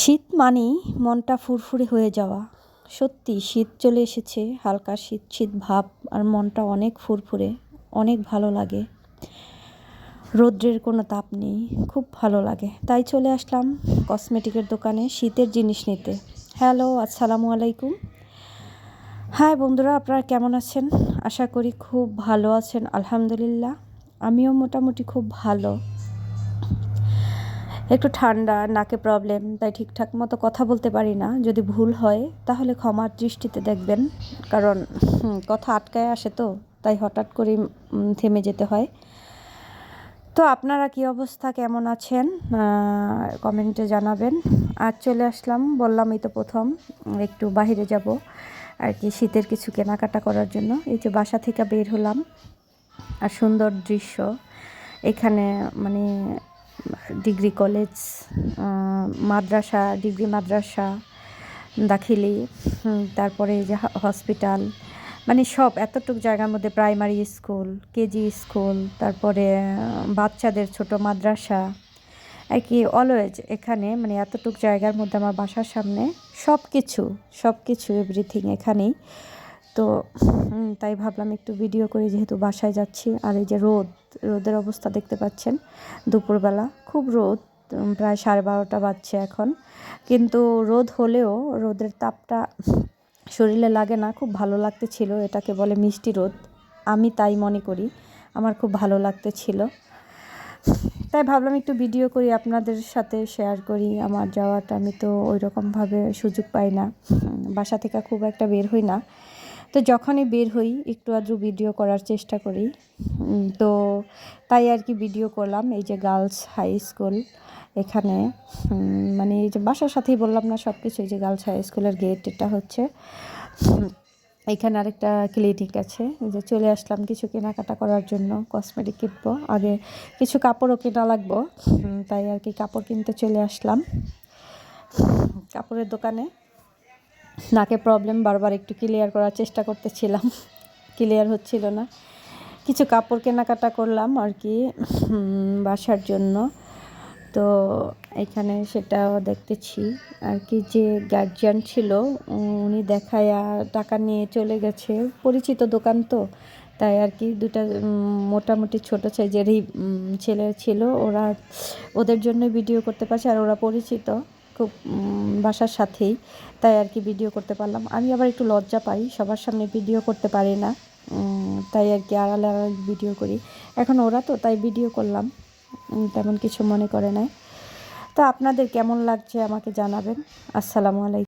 শীত মানেই মনটা ফুরফুরে হয়ে যাওয়া। সত্যি, শীত চলে এসেছে, হালকা শীত শীত ভাব, আর মনটা অনেক ফুরফুরে, অনেক ভালো লাগে। রৌদ্রের কোনো তাপ নেই, খুব ভালো লাগে। তাই চলে আসলাম কসমেটিকের দোকানে শীতের জিনিস নিতে। হ্যালো, আসসালামু আলাইকুম। হ্যাঁ বন্ধুরা, আপনারা কেমন আছেন? আশা করি খুব ভালো আছেন, আলহামদুলিল্লাহ। আমিও মোটামুটি খুব ভালো। একটু ঠান্ডা, নাকে প্রবলেম তাই ঠিকঠাক মতো কথা বলতে পারি না। যদি ভুল হয়, তাহলে ক্ষমার দৃষ্টিতে দেখবেন। কারণ কথা আটকায় আসে তো, তাই হঠাৎ করে থেমে যেতে হয়। তো আপনারা কি অবস্থা? কেমন আছেন? কমেন্টে জানাবেন। আজ চলে আসলাম বললাম এই তো প্রথম, একটু বাহিরে যাব। আর কি, শীতের কিছু কেনাকাটা করার জন্য। এই যে বাসা থেকে বের হলাম। আর সুন্দর দৃশ্য। এখানে মানে ডিগ্রি কলেজ মাদ্রাসা, ডিগ্রি মাদ্রাসা, দাখিলি তারপরে যে হসপিটাল মানে সব এতটুকু জায়গার মধ্যে প্রাইমারি স্কুল, কেজি স্কুল, তারপরে বাচ্চাদের ছোট মাদ্রাসা, আর কি অলওয়েজ এখানে মানে এতটুক জায়গার মধ্যে আমার বাসার সামনে সব কিছু সব কিছু এভরিথিং এখানেই। তো তাই ভাবলাম একটু ভিডিও করে যেহেতু বাসায় যাচ্ছি। আর এই যে রোদ, রোদের অবস্থা দেখতে পাচ্ছেন দুপুরবেলা। খুব রোদ প্রায় সাড়ে বারোটা বাজছে এখন। কিন্তু রোদ হলেও রোদের তাপটা শরীরে লাগে না, খুব ভালো লাগতে ছিল এটাকে বলে মিষ্টি রোদ। আমি তাই মনে করি, আমার খুব ভালো লাগতে ছিল তাই ভাবলাম একটু ভিডিও করি, আপনাদের সাথে শেয়ার করি। আমার যাওয়াটা আমি তো ওই রকমভাবে সুযোগ পাই না। বাসা থেকে খুব একটা বের হই না। তো যখনই বের হই, একটু আধটু ভিডিও করার চেষ্টা করি। তো তাই আর কি ভিডিও করলাম, এই যে গার্লস হাই স্কুল এখানে। মানে এই যে বাসার সাথেই বললাম না সব কিছু এই যে গার্লস হাই স্কুলের গেট এটা হচ্ছে। এখানে আরেকটা ক্লিনিক আছে যে চলে আসলাম কিছু কেনাকাটা করার জন্য কসমেটিক কিনবো। আগে কিছু কাপড়ও কেনা লাগবো তাই আর কি কাপড় কিনতে চলে আসলাম। কাপড়ের দোকানে। নাকে প্রবলেম বারবার একটু ক্লিয়ার করার চেষ্টা করতেছিলাম। ক্লিয়ার হচ্ছিল না। কিছু কাপড় কেনাকাটা করলাম আর কি বাসার জন্য। তো এখানে সেটাও দেখতেছি। আর কি যে গার্জিয়ান ছিল, উনি দেখায় টাকা নিয়ে চলে গেছে। পরিচিত দোকান তো, তাই আর কি দুটা মোটামুটি ছোটো সাইজেরই ছেলে ছিল। ওরা, ওদের জন্য ভিডিও করতে পারছে আর ওরা পরিচিত। খুব বাসার সাথেই, তাই আর কি ভিডিও করতে পারলাম। আমি আবার একটু লজ্জা পাই, সবার সামনে ভিডিও করতে পারি না তাই আর কি আড়ালে আড়ালে ভিডিও করি। এখন ওরা তো, তাই ভিডিও করলাম তেমন কিছু মনে করে নাই। তো আপনাদের কেমন লাগছে আমাকে জানাবেন। আসসালামু আলাইকুম।